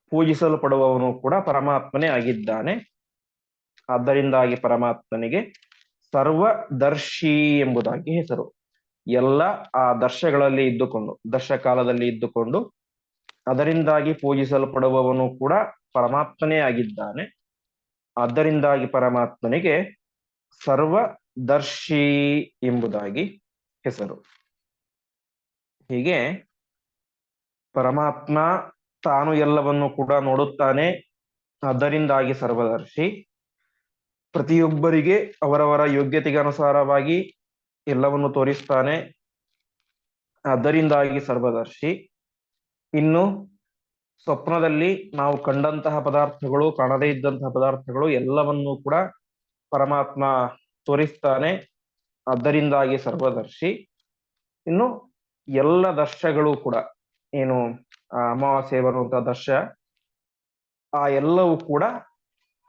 ಪೂಜಿಸಲ್ಪಡುವವನು ಕೂಡ ಪರಮಾತ್ಮನೇ ಆಗಿದ್ದಾನೆ. ಆದ್ದರಿಂದಾಗಿ ಪರಮಾತ್ಮನಿಗೆ ಸರ್ವದರ್ಶಿ ಎಂಬುದಾಗಿ ಹೆಸರು. ಎಲ್ಲ ಆ ದರ್ಶಗಳಲ್ಲಿ ಇದ್ದುಕೊಂಡು ದರ್ಶ ಕಾಲದಲ್ಲಿ ಇದ್ದುಕೊಂಡು ಅದರಿಂದಾಗಿ ಪೂಜಿಸಲ್ಪಡುವವನು ಕೂಡ ಪರಮಾತ್ಮನೇ ಆಗಿದ್ದಾನೆ. ಆದ್ದರಿಂದಾಗಿ ಪರಮಾತ್ಮನಿಗೆ ಸರ್ವದರ್ಶಿ ಎಂಬುದಾಗಿ ಹೆಸರು. ಹೀಗೆ ಪರಮಾತ್ಮ ತಾನು ಎಲ್ಲವನ್ನು ಕೂಡ ನೋಡುತ್ತಾನೆ. ಅದರಿಂದಾಗಿ ಸರ್ವದರ್ಶಿ. ಪ್ರತಿಯೊಬ್ಬರಿಗೆ ಅವರವರ ಯೋಗ್ಯತೆಗೆ ಅನುಸಾರವಾಗಿ ಎಲ್ಲವನ್ನು ತೋರಿಸ್ತಾನೆ. ಅದರಿಂದಾಗಿ ಸರ್ವದರ್ಶಿ. ಇನ್ನು ಸ್ವಪ್ನದಲ್ಲಿ ನಾವು ಕಂಡಂತಹ ಪದಾರ್ಥಗಳು, ಕಾಣದೇ ಇದ್ದಂತಹ ಪದಾರ್ಥಗಳು ಎಲ್ಲವನ್ನೂ ಕೂಡ ಪರಮಾತ್ಮ ತೋರಿಸ್ತಾನೆ. ಅದರಿಂದಾಗಿ ಸರ್ವದರ್ಶಿ. ಇನ್ನು ಎಲ್ಲ ದರ್ಶಗಳು ಕೂಡ, ಏನು ಅಮಾವಾಸ್ಯೆ ಬರುವಂತಹ ದರ್ಶ, ಆ ಎಲ್ಲವೂ ಕೂಡ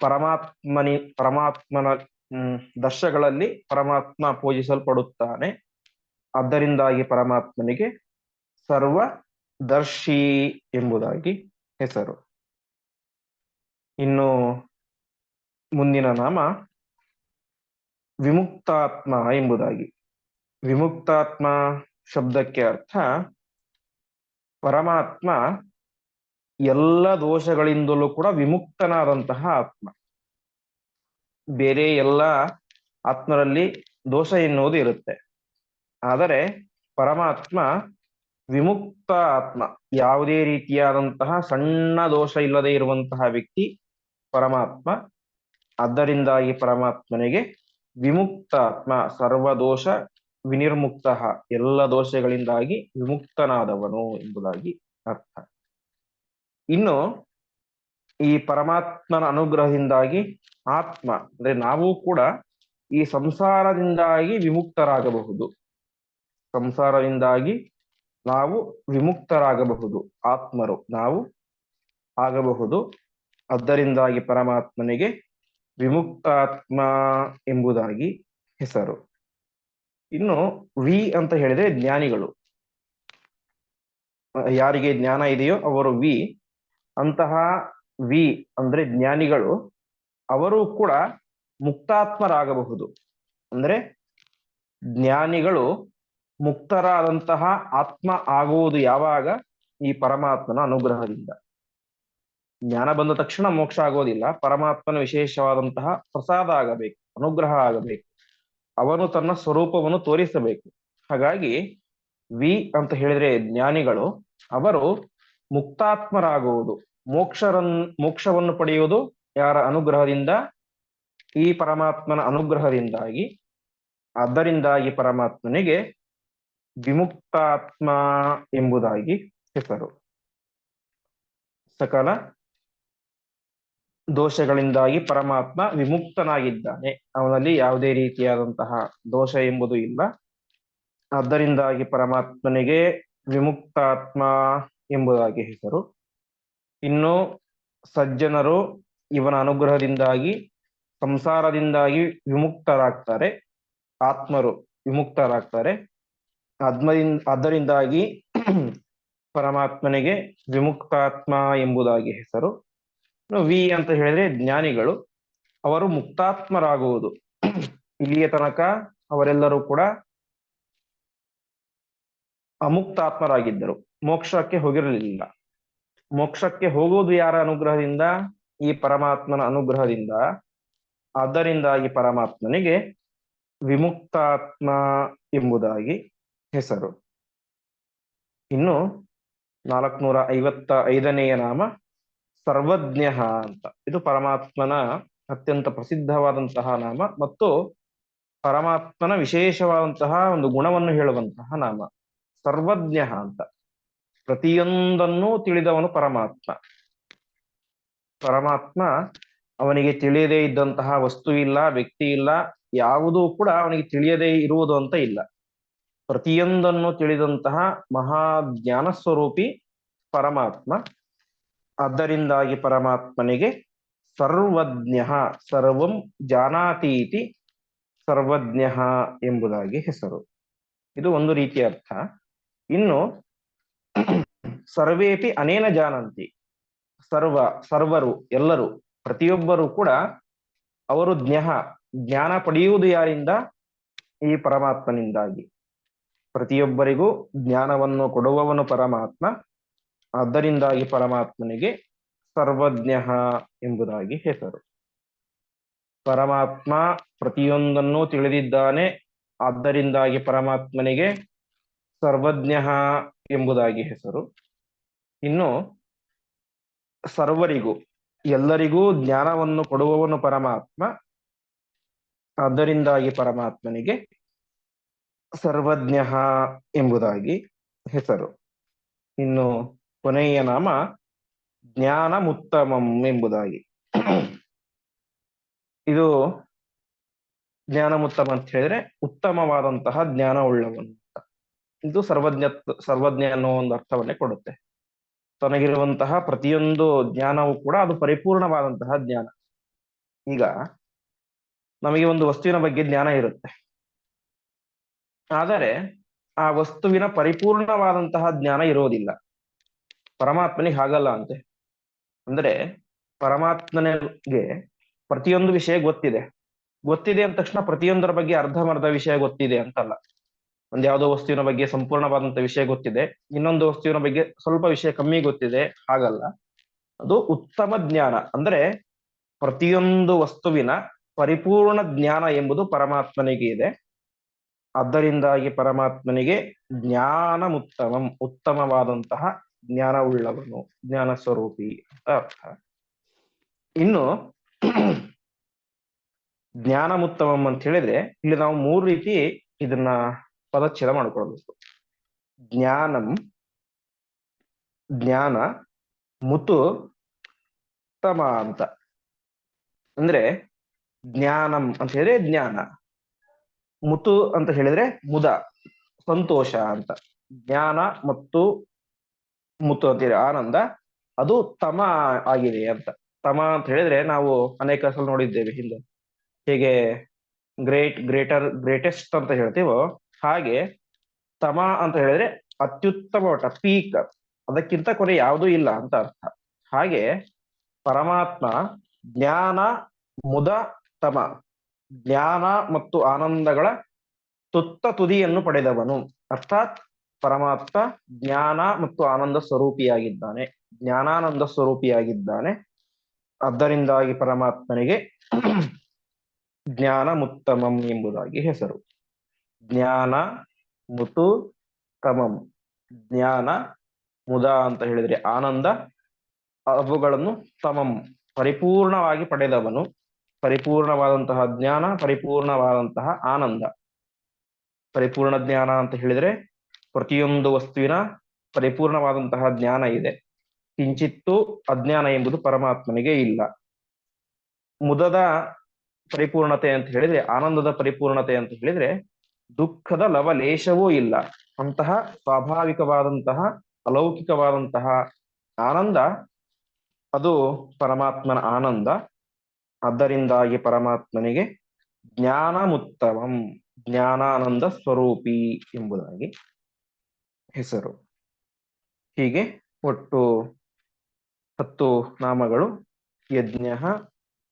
ಪರಮಾತ್ಮನಿ, ಪರಮಾತ್ಮನ ದರ್ಶಗಳಲ್ಲಿ ಪರಮಾತ್ಮ ಪೂಜಿಸಲ್ಪಡುತ್ತಾನೆ. ಅದರಿಂದಾಗಿ ಪರಮಾತ್ಮನಿಗೆ ಸರ್ವ ದರ್ಶಿ ಎಂಬುದಾಗಿ ಹೆಸರು. ಇನ್ನು ಮುಂದಿನ ನಾಮ ವಿಮುಕ್ತಾತ್ಮ ಎಂಬುದಾಗಿ. ವಿಮುಕ್ತಾತ್ಮ ಶಬ್ದಕ್ಕೆ ಅರ್ಥ ಪರಮಾತ್ಮ ಎಲ್ಲ ದೋಷಗಳಿಂದಲೂ ಕೂಡ ವಿಮುಕ್ತನಾದಂತಹ ಆತ್ಮ. ಬೇರೆ ಎಲ್ಲ ಆತ್ಮರಲ್ಲಿ ದೋಷ ಎನ್ನುವುದು ಇರುತ್ತೆ. ಆದರೆ ಪರಮಾತ್ಮ ವಿಮುಕ್ತ ಆತ್ಮ, ಯಾವುದೇ ರೀತಿಯಾದಂತಹ ಸಣ್ಣ ದೋಷ ಇಲ್ಲದೆ ಇರುವಂತಹ ವ್ಯಕ್ತಿ ಪರಮಾತ್ಮ. ಆದ್ದರಿಂದಾಗಿ ಪರಮಾತ್ಮನಿಗೆ ವಿಮುಕ್ತ ಆತ್ಮ ಸರ್ವದೋಷ, ವಿನಿರ್ಮುಕ್ತ ಎಲ್ಲ ದೋಷಗಳಿಂದಾಗಿ ವಿಮುಕ್ತನಾದವನು ಎಂಬುದಾಗಿ ಅರ್ಥ. ಇನ್ನು ಈ ಪರಮಾತ್ಮನ ಅನುಗ್ರಹದಿಂದಾಗಿ ಆತ್ಮ, ಅಂದ್ರೆ ನಾವು ಕೂಡ ಈ ಸಂಸಾರದಿಂದಾಗಿ ವಿಮುಕ್ತರಾಗಬಹುದು. ಸಂಸಾರದಿಂದಾಗಿ ನಾವು ವಿಮುಕ್ತರಾಗಬಹುದು, ಆತ್ಮರು ನಾವು ಆಗಬಹುದು. ಅದರಿಂದಾಗಿ ಪರಮಾತ್ಮನಿಗೆ ವಿಮುಕ್ತಾತ್ಮ ಎಂಬುದಾಗಿ ಹೆಸರು. ಇನ್ನು ವಿ ಅಂತ ಹೇಳಿದ್ರೆ ಜ್ಞಾನಿಗಳು. ಯಾರಿಗೆ ಜ್ಞಾನ ಇದೆಯೋ ಅವರು ವಿ. ಅಂತಹ ವಿ ಅಂದ್ರೆ ಜ್ಞಾನಿಗಳು ಅವರು ಕೂಡ ಮುಕ್ತಾತ್ಮರಾಗಬಹುದು. ಅಂದ್ರೆ ಜ್ಞಾನಿಗಳು ಮುಕ್ತರಾದಂತಹ ಆತ್ಮ ಆಗುವುದು ಯಾವಾಗ? ಈ ಪರಮಾತ್ಮನ ಅನುಗ್ರಹದಿಂದ. ಜ್ಞಾನ ಬಂದ ತಕ್ಷಣ ಮೋಕ್ಷ ಆಗೋದಿಲ್ಲ. ಪರಮಾತ್ಮನ ವಿಶೇಷವಾದಂತಹ ಪ್ರಸಾದ ಆಗಬೇಕು, ಅನುಗ್ರಹ ಆಗಬೇಕು. ಅವನು ತನ್ನ ಸ್ವರೂಪವನ್ನು ತೋರಿಸಬೇಕು. ಹಾಗಾಗಿ ವಿ ಅಂತ ಹೇಳಿದ್ರೆ ಜ್ಞಾನಿಗಳು, ಅವರು ಮುಕ್ತಾತ್ಮರಾಗುವುದು. ಮೋಕ್ಷರನ್, ಮೋಕ್ಷವನ್ನು ಪಡೆಯುವುದು ಯಾರ ಅನುಗ್ರಹದಿಂದ? ಈ ಪರಮಾತ್ಮನ ಅನುಗ್ರಹದಿಂದಾಗಿ. ಅದರಿಂದಾಗಿ ಪರಮಾತ್ಮನಿಗೆ ವಿಮುಕ್ತಾತ್ಮ ಎಂಬುದಾಗಿ ಹೆಸರು. ಸಕಲ ದೋಷಗಳಿಂದಾಗಿ ಪರಮಾತ್ಮ ವಿಮುಕ್ತನಾಗಿದ್ದಾನೆ. ಅವನಲ್ಲಿ ಯಾವುದೇ ರೀತಿಯಾದಂತಹ ದೋಷ ಎಂಬುದು ಇಲ್ಲ. ಅದರಿಂದಾಗಿ ಪರಮಾತ್ಮನಿಗೆ ವಿಮುಕ್ತಾತ್ಮ ಎಂಬುದಾಗಿ ಹೆಸರು. ಇನ್ನು ಸಜ್ಜನರು ಇವನ ಅನುಗ್ರಹದಿಂದಾಗಿ, ಸಂಸಾರದಿಂದಾಗಿ ವಿಮುಕ್ತರಾಗ್ತಾರೆ. ಆತ್ಮರು ವಿಮುಕ್ತರಾಗ್ತಾರೆ. ಆತ್ಮದಿಂದ ಅದರಿಂದಾಗಿ ಪರಮಾತ್ಮನಿಗೆ ವಿಮುಕ್ತಾತ್ಮ ಎಂಬುದಾಗಿ ಹೆಸರು. ವಿ ಅಂತ ಹೇಳಿದ್ರೆ ಜ್ಞಾನಿಗಳು. ಅವರು ಮುಕ್ತಾತ್ಮರಾಗುವುದು. ಇಲ್ಲಿಯ ತನಕ ಅವರೆಲ್ಲರೂ ಕೂಡ ಅಮುಕ್ತಾತ್ಮರಾಗಿದ್ದರು. ಮೋಕ್ಷಕ್ಕೆ ಹೋಗಿರಲಿಲ್ಲ. ಮೋಕ್ಷಕ್ಕೆ ಹೋಗುವುದು ಯಾರ ಅನುಗ್ರಹದಿಂದ? ಈ ಪರಮಾತ್ಮನ ಅನುಗ್ರಹದಿಂದ. ಅದರಿಂದಾಗಿ ಪರಮಾತ್ಮನಿಗೆ ವಿಮುಕ್ತಾತ್ಮ ಎಂಬುದಾಗಿ ಹೆಸರು. ಇನ್ನು ನಾಲ್ಕನೂರ ಐವತ್ತ ಐದನೆಯ ನಾಮ ಸರ್ವಜ್ಞ ಅಂತ. ಇದು ಪರಮಾತ್ಮನ ಅತ್ಯಂತ ಪ್ರಸಿದ್ಧವಾದಂತಹ ನಾಮ ಮತ್ತು ಪರಮಾತ್ಮನ ವಿಶೇಷವಾದಂತಹ ಒಂದು ಗುಣವನ್ನು ಹೇಳುವಂತಹ ನಾಮ. ಸರ್ವಜ್ಞ ಅಂತ. ಪ್ರತಿಯೊಂದನ್ನೂ ತಿಳಿದವನು ಪರಮಾತ್ಮ. ಪರಮಾತ್ಮ ಅವನಿಗೆ ತಿಳಿಯದೇ ಇದ್ದಂತಹ ವಸ್ತು ಇಲ್ಲ, ವ್ಯಕ್ತಿ ಇಲ್ಲ, ಯಾವುದೂ ಕೂಡ ಅವನಿಗೆ ತಿಳಿಯದೇ ಇರುವುದು ಅಂತ ಇಲ್ಲ. ಪ್ರತಿಯೊಂದನ್ನು ತಿಳಿದಂತಹ ಮಹಾ ಜ್ಞಾನ ಸ್ವರೂಪಿ ಪರಮಾತ್ಮ. ಅದರಿಂದಾಗಿ ಪರಮಾತ್ಮನಿಗೆ ಸರ್ವಜ್ಞ, ಸರ್ವಂ ಜಾನಾತೀತಿ ಸರ್ವಜ್ಞ ಎಂಬುದಾಗಿ ಹೆಸರು. ಇದು ಒಂದು ರೀತಿಯ ಅರ್ಥ. ಇನ್ನು ಸರ್ವೇಪಿ ಅನೇನ ಜಾನಂತಿ. ಸರ್ವ, ಸರ್ವರು, ಎಲ್ಲರೂ, ಪ್ರತಿಯೊಬ್ಬರು ಕೂಡ ಅವರು ಜ್ಞ, ಜ್ಞಾನ ಪಡೆಯುವುದು ಯಾರಿಂದ? ಈ ಪರಮಾತ್ಮನಿಂದಾಗಿ. ಪ್ರತಿಯೊಬ್ಬರಿಗೂ ಜ್ಞಾನವನ್ನು ಕೊಡುವವನು ಪರಮಾತ್ಮ. ಅದರಿಂದಾಗಿ ಪರಮಾತ್ಮನಿಗೆ ಸರ್ವಜ್ಞ ಎಂಬುದಾಗಿ ಹೆಸರು. ಪರಮಾತ್ಮ ಪ್ರತಿಯೊಂದನ್ನು ತಿಳಿದಿದ್ದಾನೆ, ಆದ್ದರಿಂದಾಗಿ ಪರಮಾತ್ಮನಿಗೆ ಸರ್ವಜ್ಞ ಎಂಬುದಾಗಿ ಹೆಸರು. ಇನ್ನು ಸರ್ವರಿಗೂ, ಎಲ್ಲರಿಗೂ ಜ್ಞಾನವನ್ನು ಕೊಡುವವನು ಪರಮಾತ್ಮ ಅದರಿಂದಾಗಿ ಪರಮಾತ್ಮನಿಗೆ ಸರ್ವಜ್ಞ ಎಂಬುದಾಗಿ ಹೆಸರು. ಇನ್ನು ಕೊನೆಯ ನಾಮ ಜ್ಞಾನ ಮುತ್ತಮಂ ಎಂಬುದಾಗಿ. ಇದು ಜ್ಞಾನ ಮುತ್ತಮ ಅಂತ ಹೇಳಿದ್ರೆ ಉತ್ತಮವಾದಂತಹ ಜ್ಞಾನ ಉಳ್ಳವನು ಇದು ಸರ್ವಜ್ಞ ಸರ್ವಜ್ಞ ಅನ್ನೋ ಒಂದು ಅರ್ಥವನ್ನೇ ಕೊಡುತ್ತೆ. ತನಗಿರುವಂತಹ ಪ್ರತಿಯೊಂದು ಜ್ಞಾನವೂ ಕೂಡ ಅದು ಪರಿಪೂರ್ಣವಾದಂತಹ ಜ್ಞಾನ. ಈಗ ನಮಗೆ ಒಂದು ವಸ್ತುವಿನ ಬಗ್ಗೆ ಜ್ಞಾನ ಇರುತ್ತೆ. ಆದರೆ ಆ ವಸ್ತುವಿನ ಪರಿಪೂರ್ಣವಾದಂತಹ ಜ್ಞಾನ ಇರೋದಿಲ್ಲ. ಪರಮಾತ್ಮನಿಗೆ ಹಾಗಲ್ಲ ಅಂತೆ. ಅಂದ್ರೆ ಪರಮಾತ್ಮನಿಗೆ ಪ್ರತಿಯೊಂದು ವಿಷಯ ಗೊತ್ತಿದೆ. ಗೊತ್ತಿದೆ ಅಂದ ತಕ್ಷಣ ಪ್ರತಿಯೊಂದರ ಬಗ್ಗೆ ಅರ್ಧಮರ್ಧ ವಿಷಯ ಗೊತ್ತಿದೆ ಅಂತಲ್ಲ. ಒಂದ್ ಯಾವುದೋ ವಸ್ತುವಿನ ಬಗ್ಗೆ ಸಂಪೂರ್ಣವಾದಂತ ವಿಷಯ ಗೊತ್ತಿದೆ. ಇನ್ನೊಂದು ವಸ್ತುವಿನ ಬಗ್ಗೆ ಸ್ವಲ್ಪ ವಿಷಯ ಕಮ್ಮಿ ಗೊತ್ತಿದೆ. ಹಾಗಲ್ಲ. ಅದು ಉತ್ತಮ ಜ್ಞಾನ. ಅಂದ್ರೆ ಪ್ರತಿಯೊಂದು ವಸ್ತುವಿನ ಪರಿಪೂರ್ಣ ಜ್ಞಾನ ಎಂಬುದು ಪರಮಾತ್ಮನಿಗೆ ಇದೆ. ಅದರಿಂದಾಗಿ ಪರಮಾತ್ಮನಿಗೆ ಜ್ಞಾನ ಉತ್ತಮಂ ಉತ್ತಮವಾದಂತಹ ಜ್ಞಾನ ಉಳ್ಳವನು ಜ್ಞಾನ ಸ್ವರೂಪಿ ಅಂತ ಅರ್ಥ. ಇನ್ನು ಜ್ಞಾನ ಮುತ್ತಮಂ ಅಂತ ಹೇಳಿದ್ರೆ ಇಲ್ಲಿ ನಾವು ಮೂರು ರೀತಿ ಇದನ್ನ ಪದಚ್ಛೇದ ಮಾಡ್ಕೊಳ್ಬೇಕು. ಜ್ಞಾನಂ, ಜ್ಞಾನ ಮುತು ತಮ ಅಂತ. ಅಂದ್ರೆ ಜ್ಞಾನಂ ಅಂತ ಹೇಳಿದ್ರೆ ಜ್ಞಾನ ಮುತು ಅಂತ ಹೇಳಿದ್ರೆ ಮುದ, ಸಂತೋಷ ಅಂತ. ಜ್ಞಾನ, ಮತ್ತು ಮುತ್ತು ಅಂತೀರಿ ಆನಂದ, ಅದು ತಮ ಆಗಿದೆ ಅಂತ. ತಮ ಅಂತ ಹೇಳಿದ್ರೆ ನಾವು ಅನೇಕ ಸಲ ನೋಡಿದ್ದೇವೆ ಹಿಂದೆ. ಹೇಗೆ ಗ್ರೇಟ್, ಗ್ರೇಟರ್, ಗ್ರೇಟೆಸ್ಟ್ ಅಂತ ಹೇಳ್ತೀವೋ ಹಾಗೆ ತಮ ಅಂತ ಹೇಳಿದ್ರೆ ಅತ್ಯುತ್ತಮ ಮಟ್ಟ ಪೀಕ್ ಅದಕ್ಕಿಂತ ಕೊನೆ ಯಾವುದೂ ಇಲ್ಲ ಅಂತ ಅರ್ಥ. ಹಾಗೆ ಪರಮಾತ್ಮ, ಜ್ಞಾನ, ಮುದ, ತಮ. ಜ್ಞಾನ ಮತ್ತು ಆನಂದಗಳ ತುತ್ತ ತುದಿಯನ್ನು ಪಡೆದವನು. ಅರ್ಥಾತ್ ಪರಮಾತ್ಮ ಜ್ಞಾನ ಮತ್ತು ಆನಂದ ಸ್ವರೂಪಿಯಾಗಿದ್ದಾನೆ. ಜ್ಞಾನಾನಂದ ಸ್ವರೂಪಿಯಾಗಿದ್ದಾನೆ. ಅದರಿಂದಾಗಿ ಪರಮಾತ್ಮನಿಗೆ ಜ್ಞಾನ ಮುತ್ತಮಂ ಎಂಬುದಾಗಿ ಹೆಸರು. ಜ್ಞಾನ ಮುತು ತಮಂ ಜ್ಞಾನ ಮುದ ಅಂತ ಹೇಳಿದ್ರೆ ಆನಂದ, ಅವುಗಳನ್ನು ತಮಂ, ಪರಿಪೂರ್ಣವಾಗಿ ಪಡೆದವನು. ಪರಿಪೂರ್ಣವಾದಂತಹ ಜ್ಞಾನ, ಪರಿಪೂರ್ಣವಾದಂತಹ ಆನಂದ. ಪರಿಪೂರ್ಣ ಜ್ಞಾನ ಅಂತ ಹೇಳಿದ್ರೆ ಪ್ರತಿಯೊಂದು ವಸ್ತುವಿನ ಪರಿಪೂರ್ಣವಾದಂತಹ ಜ್ಞಾನ ಇದೆ. ಕಿಂಚಿತ್ತು ಅಜ್ಞಾನ ಎಂಬುದು ಪರಮಾತ್ಮನಿಗೆ ಇಲ್ಲ. ಮುದದ ಪರಿಪೂರ್ಣತೆ ಅಂತ ಹೇಳಿದ್ರೆ, ಆನಂದದ ಪರಿಪೂರ್ಣತೆ ಅಂತ ಹೇಳಿದ್ರೆ, ದುಃಖದ ಲವಲೇಶವೂ ಇಲ್ಲ. ಅಂತಹ ಸ್ವಾಭಾವಿಕವಾದಂತಹ, ಅಲೌಕಿಕವಾದಂತಹ ಆನಂದ, ಅದು ಪರಮಾತ್ಮನ ಆನಂದ. ಅದರಿಂದಾಗಿ ಪರಮಾತ್ಮನಿಗೆ ಜ್ಞಾನ ಮುತ್ತಮಂ ಜ್ಞಾನಾನಂದ ಸ್ವರೂಪಿ ಎಂಬುದಾಗಿ ಹೆಸರು. ಹೀಗೆ ಒಟ್ಟು ಹತ್ತು ನಾಮಗಳು. ಯಜ್ಞ,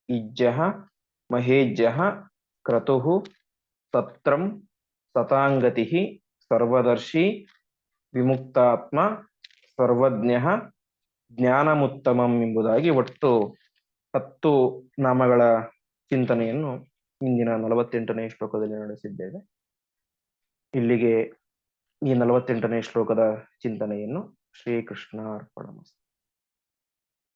ಇಜ್ಜ, ಮಹೇಜ್ಜ, ಕ್ರತು ಸತ್ರಂ ಸತಾಂಗತಿ, ಸರ್ವದರ್ಶಿ, ವಿಮುಕ್ತಾತ್ಮ, ಸರ್ವಜ್ಞ, ಜ್ಞಾನಮುತ್ತಮಂ ಎಂಬುದಾಗಿ ಒಟ್ಟು ಹತ್ತು ನಾಮಗಳ ಚಿಂತನೆಯನ್ನು ಇಂದಿನ ನಲವತ್ತೆಂಟನೇ ಶ್ಲೋಕದಲ್ಲಿ ನಡೆಸಿದ್ದೇವೆ. ಇಲ್ಲಿಗೆ ಈ ನಲವತ್ತೆಂಟನೇ ಶ್ಲೋಕದ ಚಿಂತನೆಯನ್ನು ಶ್ರೀಕೃಷ್ಣ ಅರ್ಪಣ